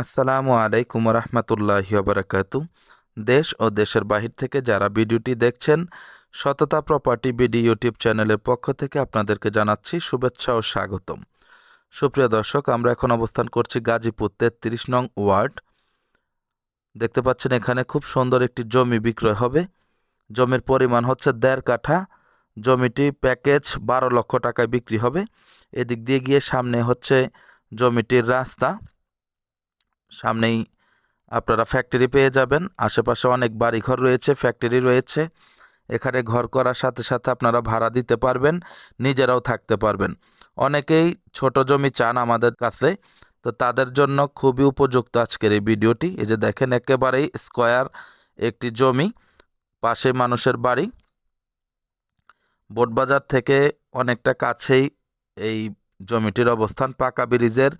আসসালামু আলাইকুম রহমতুল্লাহি বারাকাতু দেশ ও দেশের বাহির থেকে যারা ভিডিওটি দেখছেন, সততা প্রপার্টি বিডি ইউটিউব চ্যানেলের পক্ষ থেকে আপনাদেরকে জানাচ্ছি শুভেচ্ছা ও স্বাগতম। সুপ্রিয় দর্শক, আমরা এখন অবস্থান করছি গাজীপুর তেত্রিশ নং ওয়ার্ড। দেখতে পাচ্ছেন এখানে খুব সুন্দর একটি জমি বিক্রয় হবে। জমির পরিমাণ হচ্ছে দেড় কাঠা। জমিটি প্যাকেজ বারো লক্ষ টাকায় বিক্রি হবে। এদিক দিয়ে গিয়ে সামনে হচ্ছে জমিটির রাস্তা। সামনেই আপনারা ফ্যাক্টরি পেয়ে যাবেন। আশেপাশে অনেক বাড়িঘর রয়েছে ফ্যাক্টরি রয়েছে। এখানে ঘর করার সাথে সাথে আপনারা ভাড়া দিতে পারবেন, নিজেরাও থাকতে পারবেন। অনেকেই ছোট জমি চান আমাদের কাছে, তো তাদের জন্য খুবই উপযুক্ত আজকের এই ভিডিওটি। এই যে দেখেন, একেবারেই স্কোয়ার একটি জমি পাশে মানুষের বাড়ি। বোটবাজার থেকে অনেকটা কাছেই এই জমিটির অবস্থান, পাকা ব্রিজের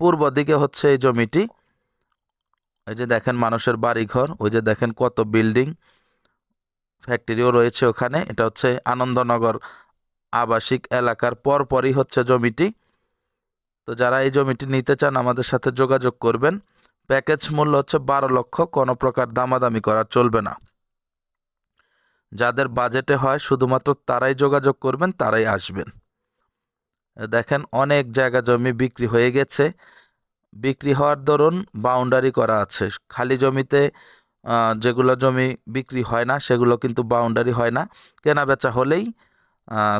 পূর্ব দিকে হচ্ছে এই জমিটি। এই যে দেখেন মানুষের বাড়িঘর, ওই যে দেখেন কত বিল্ডিং, ফ্যাক্টরিও রয়েছে ওখানে। এটা হচ্ছে আনন্দনগর আবাসিক এলাকার পরপরই হচ্ছে জমিটি। তো যারা এই জমিটি নিতে চান, আমাদের সাথে যোগাযোগ করবেন। প্যাকেজ মূল্য হচ্ছে বারো লক্ষ, কোনো প্রকার দামাদামি করা চলবে না। যাদের বাজেটে হয়, শুধুমাত্র তারাই যোগাযোগ করবেন, তারাই আসবেন। দেখেন অনেক জায়গা জমি বিক্রি হয়ে গেছে। বিক্রি হওয়ার দরুন বাউন্ডারি করা আছে। খালি জমিতে যেগুলো জমি বিক্রি হয় না, সেগুলো কিন্তু বাউন্ডারি হয় না। কেনা বেচা হলেই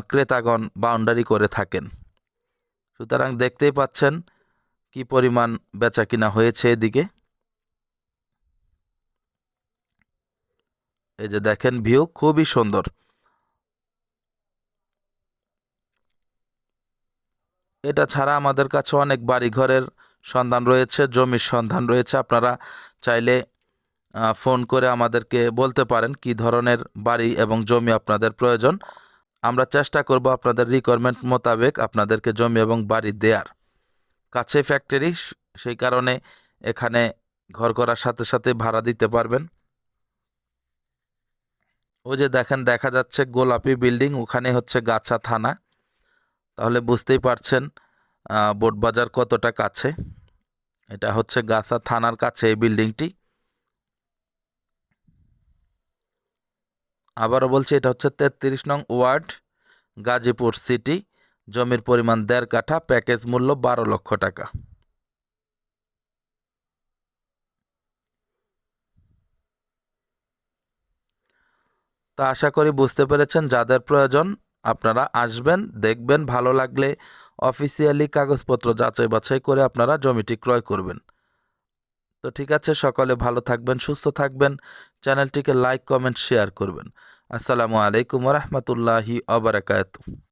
ক্রেতাগণ বাউন্ডারি করে থাকেন। সুতরাং দেখতেই পাচ্ছেন কি পরিমাণ বেচা কিনা হয়েছে এদিকে। এই যে দেখেন ভিউ খুবই সুন্দর। এটা ছাড়া আমাদের কাছে অনেক বাড়িঘরের সন্ধান রয়েছে, জমির সন্ধান রয়েছে। আপনারা চাইলে ফোন করে আমাদেরকে বলতে পারেন কি ধরনের বাড়ি এবং জমি আপনাদের প্রয়োজন। আমরা চেষ্টা করব আপনাদের রিকোয়ারমেন্ট মোতাবেক আপনাদেরকে জমি এবং বাড়ি দেয়ার। কাছে ফ্যাক্টরি সেই কারণে এখানে ঘর করার সাথে সাথে ভাড়া দিতে পারবেন। ওই যে দেখেন, দেখা যাচ্ছে গোলাপি বিল্ডিং ওখানে হচ্ছে গাছা থানা। তাহলে বুঝতেই পারছেন বোটবাজার কতটা কাছে। এটা হচ্ছে গাছা থানার কাছে এই বিল্ডিংটি। আবারও বলছি, এটা হচ্ছে তেত্রিশ নং ওয়ার্ড, গাজীপুর সিটি। জমির পরিমাণ দেড় কাঠা, প্যাকেজ মূল্য বারো লক্ষ টাকা। তা আশা করি বুঝতে পেরেছেন, যাদের প্রয়োজন আপনারা আসবেন, দেখবেন, ভালো লাগলে অফিসিয়ালি কাগজপত্র যাচাই বাছাই করে আপনারা জমিটি ক্রয় করবেন। তো ঠিক আছে, সকলে ভালো থাকবেন, সুস্থ থাকবেন। চ্যানেলটিকে লাইক, কমেন্ট, শেয়ার করবেন। আসসালামু আলাইকুম রহমতুল্লাহি আবরাকাত